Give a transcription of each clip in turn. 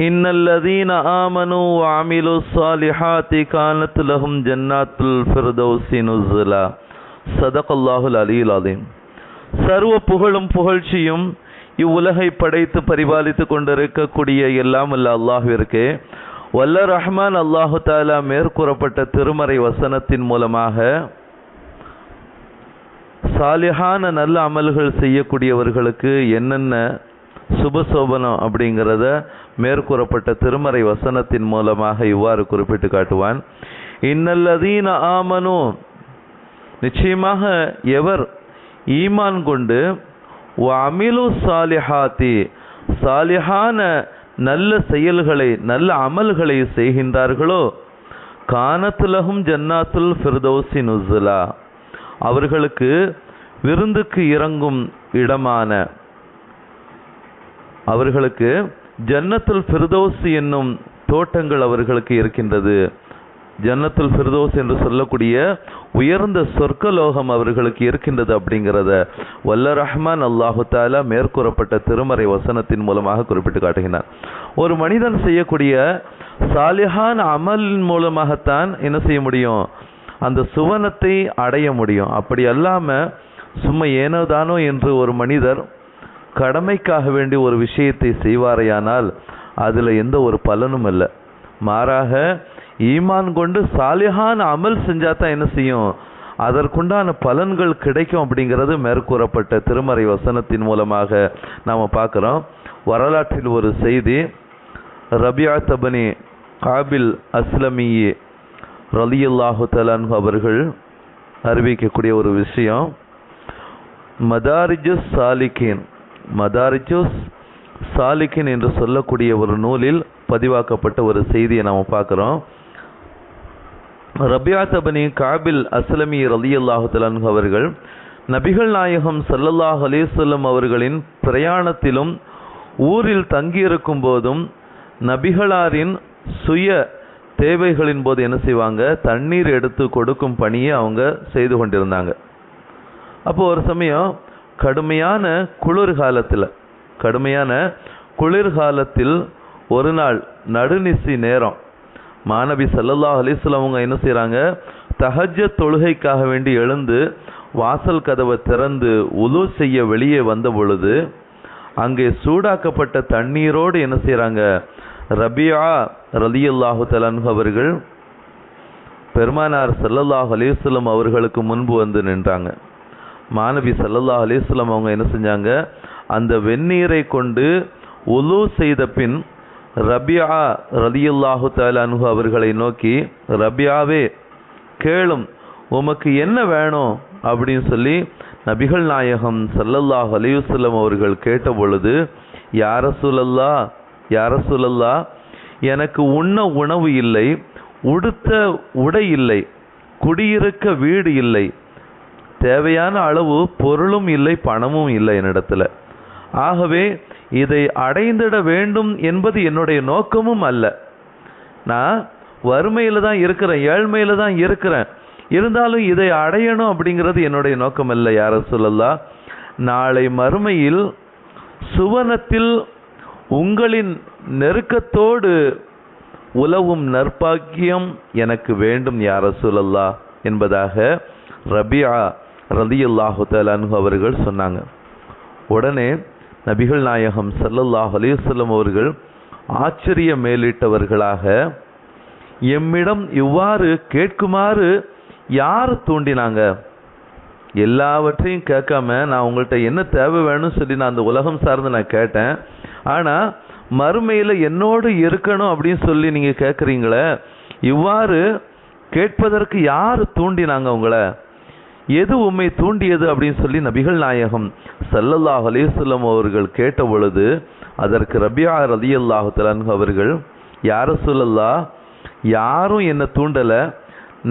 إن الذين آمنوا وعملوا الصالحات كانت لهم جنات الفردوس نزلا صدق الله العلي العظيم சர்வ புகழும் புகழ்ச்சியும் இவ்வுலகை படைத்து பரிபாலித்துக் கொண்டிருக்கக்கூடிய எல்லாம் அல்ல அல்லாஹ்விற்கு வல்ல ரஹ்மான் அல்லாஹு தாலா மேற்கூறப்பட்ட திருமறை வசனத்தின் மூலமாக சாலிஹான நல்ல அமல்கள் செய்யக்கூடியவர்களுக்கு என்னென்ன சுபசோபனம் அப்படிங்கிறத மேற்கூறப்பட்ட திருமறை வசனத்தின் மூலமாக இவ்வாறு குறிப்பிட்டு காட்டுவான். இன்னல்லதீன ஆமனு. நிச்சயமாக எவர் ஈமான் கொண்டு அமிலு சாலிஹாத்தி. சாலிஹான நல்ல செயல்களை நல்ல அமல்களை செய்கின்றார்களோ? கானத்துலகும் ஜன்னாத்துல் ஃபிர்தௌசி நுசுலா அவர்களுக்கு விருந்துக்கு இறங்கும் இடமான அவர்களுக்கு ஜன்னத்துல் ஃபிர்தோஸ் என்னும் தோட்டங்கள் அவர்களுக்கு இருக்கின்றது. ஜன்னத்துல் ஃபிர்தோஸ் என்று சொல்லக்கூடிய உயர்ந்த சொர்க்கலோகம் அவர்களுக்கு இருக்கின்றது அப்படிங்கிறத வல்ல ரஹ்மான் அல்லாஹு தாலா மேற்கூறப்பட்ட திருமறை வசனத்தின் மூலமாக குறிப்பிட்டு காட்டுகிறார் ஒரு மனிதன் செய்யக்கூடிய சாலிஹான் அமலின் மூலமாகத்தான் என்ன செய்ய முடியும்? அந்த சுவனத்தை அடைய முடியும். அப்படி அல்லாமல் சும்மா ஏனோதானோ என்று ஒரு மனிதர் கடமைக்காக வேண்டி ஒரு விஷயத்தை செய்வாரையானால் அதில் எந்த ஒரு பலனும் இல்லை. மாறாக ஈமான் கொண்டு சாலிஹான அமல் செஞ்சா தான் என்ன செய்யும்? அதற்குண்டான பலன்கள் கிடைக்கும் அப்படிங்கிறது மேற்கூறப்பட்ட திருமறை வசனத்தின் மூலமாக நாம் பார்க்குறோம். வரலாற்றில் ஒரு செய்தி ரபியா தபனி காபில் அஸ்லமியே ரலியுல்லாஹு தலான்ஹு அவர்கள் அறிவிக்கக்கூடிய ஒரு விஷயம் மதாரிஜுஸ் சாலிகின். மதாரிச்சோஸ் சாலிக்கின் என்று சொல்லக்கூடிய ஒரு நூலில் பதிவாக்கப்பட்ட ஒரு செய்தியை நாம் பார்க்குறோம். ரபியா தபனி காபில் அஸ்லமி ரலி தலான்ஹு அவர்கள் நபிகள் நாயகம் சல்லல்லாஹ் அலிசல்லம் அவர்களின் பிரயாணத்திலும் ஊரில் தங்கியிருக்கும் போதும் நபிகளாரின் சுய தேவைகளின் போது என்ன செய்வாங்க? தண்ணீர் எடுத்து கொடுக்கும் பணியை அவங்க செய்து கொண்டிருந்தாங்க. அப்போ ஒரு சமயம் கடுமையான குளிர் காலத்தில் கடுமையான குளிர்காலத்தில் ஒரு நாள் நடுநிசி நேரம். மாணவி சல்லல்லா அலிஸ்லாம் அவங்க என்ன செய்கிறாங்க தஹஜ தொழுகைக்காக வேண்டி எழுந்து வாசல் கதவை திறந்து உலு செய்ய வெளியே வந்த பொழுது அங்கே சூடாக்கப்பட்ட தண்ணீரோடு என்ன செய்கிறாங்க ரபியா ரலியல்லாஹு தலன் அவர்கள் பெருமானார் சல்லல்லாஹ் அலிஸ்லம் அவர்களுக்கு முன்பு வந்து நின்றாங்க. மாணவி சல்லல்லாஹ் அலிஸ்லாம் அவங்க என்ன செஞ்சாங்க? அந்த வெந்நீரை கொண்டு உலு செய்த பின் ரபியா ரலியுல்லாஹு தலான்ஹு அவர்களை நோக்கி ரபியாவே கேளும் உமக்கு என்ன வேணும்? அப்படின்னு சொல்லி நபிகள் நாயகம் சல்லல்லாஹ் அலிவசல்லம் அவர்கள் கேட்ட பொழுது யார சூழல்லா யார சூழல்லா எனக்கு உண்ண உணவு இல்லை உடுத்த உடை இல்லை குடியிருக்க வீடு இல்லை தேவையான அளவு பொருளும் இல்லை பணமும் இல்லை என்னிடத்துல. ஆகவே இதை அடைந்திட வேண்டும் என்பது என்னுடைய நோக்கமும் அல்ல. நான் வறுமையில் தான் இருக்கிறேன் ஏழ்மையில் தான் இருக்கிறேன். இருந்தாலும் இதை அடையணும் அப்படிங்கிறது என்னுடைய நோக்கம் அல்ல யார சொல்லலா நாளை மறுமையில் சுவனத்தில் உங்களின் நெருக்கத்தோடு உலவும் நற்பாக்கியம் எனக்கு வேண்டும் யார சொல்லல்லா என்பதாக ரபியா ரலியல்லாஹு தலான்ஹு அவர்கள் சொன்னாங்க. உடனே நபிகள் நாயகம் சல்லல்லாஹ் அலிவல்லம் அவர்கள் ஆச்சரிய மேலிட்டவர்களாக எம்மிடம் இவ்வாறு கேட்குமாறு யார் தூண்டினாங்க? எல்லாவற்றையும் கேட்காம நான் உங்கள்கிட்ட என்ன தேவை வேணும்னு சொல்லி நான் அந்த உலகம் சார்ந்து நான் கேட்டேன். ஆனால் மறுமையில் என்னோடு இருக்கணும் அப்படின்னு சொல்லி நீங்கள் கேட்குறீங்களே இவ்வாறு கேட்பதற்கு யார் தூண்டினாங்க உங்களை? எது உம்மை தூண்டியது அப்படின்னு சொல்லி நபிகள் நாயகம் சல்லல்லாஹ் அலேசல்லம் அவர்கள் கேட்ட பொழுது அதற்கு ரபியா ரலியல்லாஹு தலான்ஹு அவர்கள் யார சொல்லல்லா யாரும் என்னை தூண்டலை.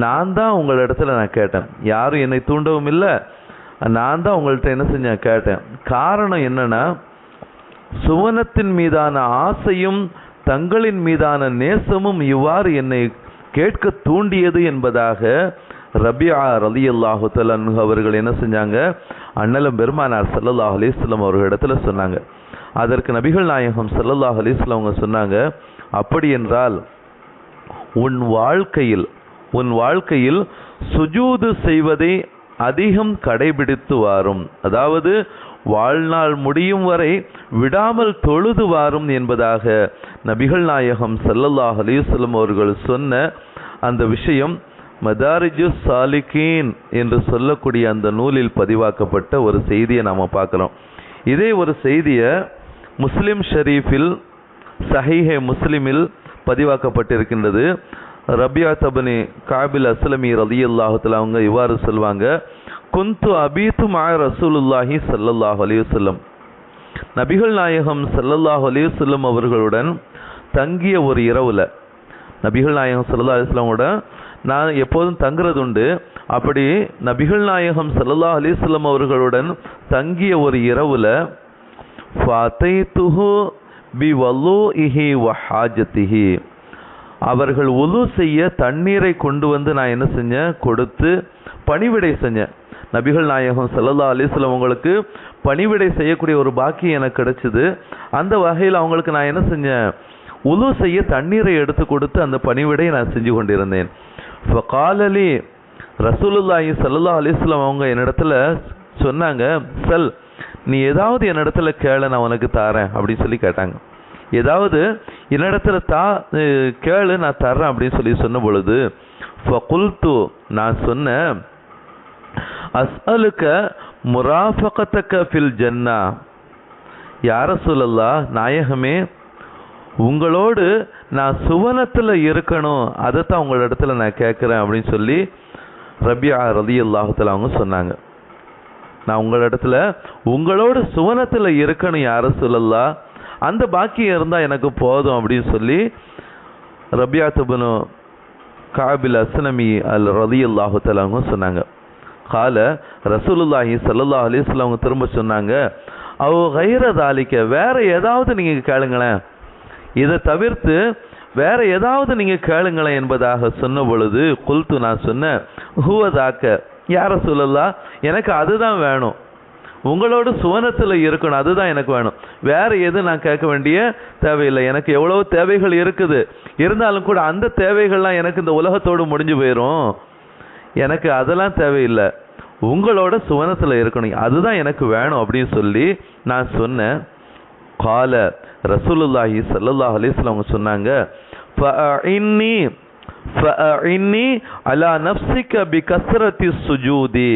நான் தான் உங்களிடத்துல நான் கேட்டேன். யாரும் என்னை தூண்டவும் இல்லை. நான் தான் உங்கள்கிட்ட என்ன செஞ்சேன் கேட்டேன். காரணம் என்னென்னா சுவனத்தின் மீதான ஆசையும் தங்களின் மீதான நேசமும் இவ்வாறு என்னை கேட்க தூண்டியது என்பதாக ரபியா ரலி அல்லாஹு அவர்கள் என்ன செஞ்சாங்க? அண்ணலும் பெருமானார் சல்லல்லாஹ் அலிஸ்லாம் அவர்களிடத்துல சொன்னாங்க. அதற்கு நபிகள் நாயகம் சல்லல்லாஹ் அலிஸ்லம் அவங்க சொன்னாங்க அப்படி என்றால் உன் வாழ்க்கையில் உன் வாழ்க்கையில் சுஜூது செய்வதை அதிகம் கடைபிடித்து வாரும். அதாவது வாழ்நாள் முடியும் வரை விடாமல் தொழுது வாரும் என்பதாக நபிகள் நாயகம் சல்லல்லாஹ் அலிஸ்லம் அவர்கள் சொன்ன அந்த விஷயம் மதாரிஜு சாலிகீன் என்று சொல்லக்கூடிய அந்த நூலில் பதிவாக்கப்பட்ட ஒரு செய்தியை நாம் பார்க்குறோம். இதே ஒரு செய்தியை முஸ்லிம் ஷரீஃபில் சஹீஹே முஸ்லிமில் பதிவாக்கப்பட்டிருக்கின்றது. ரபியா தபனி காபில் அஸ்லமி ரலியல்லாஹுல அவங்க இவ்வாறு சொல்வாங்க குந்து அபீத்து மா ரசூலுல்லாஹி சல்லல்லாஹ் அலிவசல்லம் நபிகள் நாயகம் சல்லல்லாஹ் அலிவசல்லம் அவர்களுடன் தங்கிய ஒரு இரவில் நபிகள் நாயகம் ஸல்லல்லாஹு அலிஸ்லாமோட நான் எப்போதும் தங்குறது உண்டு அப்படி நபிகள் நாயகம் சல்லா அலிஸ்லம் அவர்களுடன் தங்கிய ஒரு இரவுல பி வலூஇஹி வ ஹாஜத்திஹி. அவர்கள் உலு செய்ய தண்ணீரை கொண்டு வந்து நான் என்ன செஞ்சேன்? கொடுத்து பணிவிடை செஞ்சேன். நபிகள் நாயகம் சல்லல்லா அலிஸ்லம் அவங்களுக்கு பணிவிடை செய்யக்கூடிய ஒரு பாக்கியம் எனக்கு கிடைச்சது. அந்த வகையில் அவங்களுக்கு நான் என்ன செஞ்சேன்? உலு செய்ய தண்ணீரை எடுத்து கொடுத்து அந்த பணிவிடை நான் செஞ்சு கொண்டிருந்தேன். ஃபகாலலி ரசூலுல்லாஹி சல்லா அலிஸ்லாம் அவங்க என்னிடத்துல சொன்னாங்க செல் நீ ஏதாவது என்னிடத்துல கேளு நான் உனக்கு தரேன் அப்படின்னு சொல்லி கேட்டாங்க. ஏதாவது என்னிடத்துல தா கேளு நான் தர்றேன் அப்படின்னு சொல்லி சொன்ன பொழுது ஃபகுல்து நான் சொன்னேன் அஸ்அலுக்க முராஃபகத்தக்க ஃபில் ஜன்னா. யார சொல்லல்லா நாயகமே உங்களோடு நான் சுவனத்தில் இருக்கணும் அதை தான் உங்கள் இடத்துல நான் கேட்குறேன் அப்படின்னு சொல்லி ரபியா ரதி அல்லாஹத்தில் அவங்க சொன்னாங்க. நான் உங்களிடத்துல உங்களோட சுவனத்தில் இருக்கணும் யார சொல்லலா அந்த பாக்கியம் இருந்தால் எனக்கு போதும் அப்படின்னு சொல்லி ரபியா துபனு காபில் அஸ்னமி அல் ரதி அல்லாஹத்தில் அவங்க சொன்னாங்க. கால ரசூலுல்லாஹி சல்லா அலைஹி அவங்க திரும்ப சொன்னாங்க அவ கைரதாலிக்க வேற ஏதாவது நீங்கள் கேளுங்களேன் இதை தவிர்த்து வேற ஏதாவது நீங்கள் கேளுங்களேன் என்பதாக சொன்ன பொழுது குல்த்து நான் சொன்னேன் ஹுவதாக்க யார சொல்லலாம் எனக்கு அதுதான் வேணும். உங்களோட சுவனத்தில் இருக்கணும் அதுதான் எனக்கு வேணும். வேற எதுவும் நான் கேட்க வேண்டிய தேவையில்லை. எனக்கு எவ்வளவு தேவைகள் இருக்குது. இருந்தாலும் கூட அந்த தேவைகள்லாம் எனக்கு இந்த உலகத்தோடு முடிஞ்சு போயிடும் எனக்கு அதெல்லாம் தேவையில்லை. உங்களோட சுவனத்தில் இருக்கணும். அதுதான் எனக்கு வேணும் அப்படின்னு சொல்லி நான் சொன்னேன். கால ரசூலுல்லாஹி சல்லல்லாஹ் அலைஹி அவங்க சொன்னாங்க ஃபஅஇன்னி ஃபஅஇன்னி அலா நஃப்ஸிக சுஜூதி.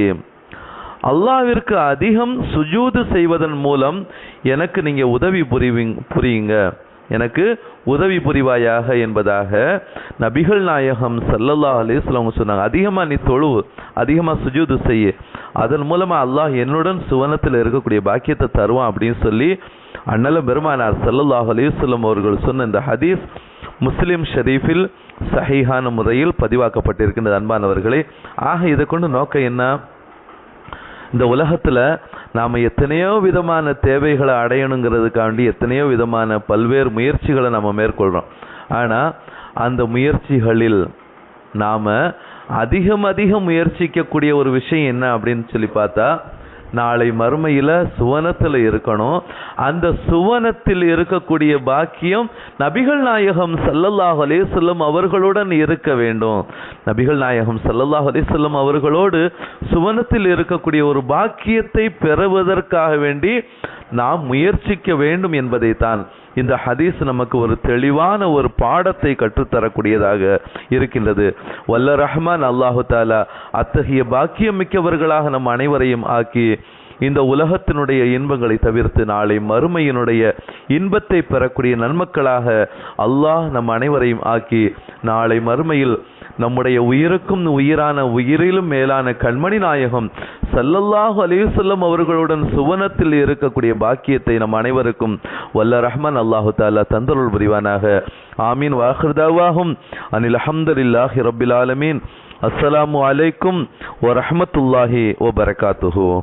அல்லாஹ்விற்கு அதிகம் சுஜூது செய்வதன் மூலம் எனக்கு நீங்கள் உதவி புரிவிங் புரியுங்க. எனக்கு உதவி புரிவாயாக என்பதாக நபிகள் நாயகம் சல்லல்லா அலிஸ்லாம் அவங்க சொன்னாங்க. அதிகமாக நீ தொழு அதிகமாக சுஜூது செய்யு. அதன் மூலமாக அல்லாஹ் என்னுடன் சுவனத்தில் இருக்கக்கூடிய பாக்கியத்தை தருவான் அப்படின்னு சொல்லி அண்ணல பெருமானார் ஸல்லல்லாஹு அலைஹி அவர்கள் சொன்ன இந்த ஹதீஸ் முஸ்லிம் ஷரீஃபில் சஹீஹான முறையில் பதிவாக்கப்பட்டிருக்கின்றது. அன்பானவர்களே ஆக இதை கொண்டு நோக்கம் என்ன? இந்த உலகத்துல நாம எத்தனையோ விதமான தேவைகளை அடையணுங்கிறதுக்காண்டி எத்தனையோ விதமான பல்வேறு முயற்சிகளை நம்ம மேற்கொள்றோம். ஆனா அந்த முயற்சிகளில் நாம அதிகம் அதிகம் முயற்சிக்கக்கூடிய ஒரு விஷயம் என்ன அப்படின்னு சொல்லி பார்த்தா நாளை மறுமையில் சுவனத்தில் இருக்கணும். அந்த சுவனத்தில் இருக்கக்கூடிய பாக்கியம் நபிகள் நாயகம் சல்லல்லாஹ் அலேசல்லம் அவர்களுடன் இருக்க வேண்டும். நபிகள் நாயகம் சல்லல்லாஹ் அலேசல்லம் அவர்களோடு சுவனத்தில் இருக்கக்கூடிய ஒரு பாக்கியத்தை பெறுவதற்காக வேண்டி நாம் முயற்சிக்க வேண்டும் என்பதைத்தான். இந்த ஹதீஸ் நமக்கு ஒரு தெளிவான ஒரு பாடத்தை கற்றுத்தரக்கூடியதாக இருக்கின்றது. வல்ல ரஹ்மான் அல்லாஹு தாலா அத்தகைய பாக்கியம் மிக்கவர்களாக நம் அனைவரையும் ஆக்கி இந்த உலகத்தினுடைய இன்பங்களை தவிர்த்து நாளை மறுமையினுடைய இன்பத்தை பெறக்கூடிய நன்மக்களாக அல்லாஹ் நம் அனைவரையும் ஆக்கி நாளை மறுமையில் நம்முடைய உயிருக்கும் உயிரான உயிரிலும் மேலான கண்மணி நாயகம் சல்லல்லாஹு அலிசல்லம் அவர்களுடன் சுவனத்தில் இருக்கக்கூடிய பாக்கியத்தை நம் அனைவருக்கும் வல்ல ரஹ்மான் அல்லாஹு தாலா தந்தருள் புரிவானாக. ஆமீன். வாஹிர்தாவாகும் அனில் அஹமதுல்லாஹி ரபில் ஆலமீன். அஸ்ஸலாமு அலைக்கும் வரஹமத்துல்லாஹி வபரகாத்துஹு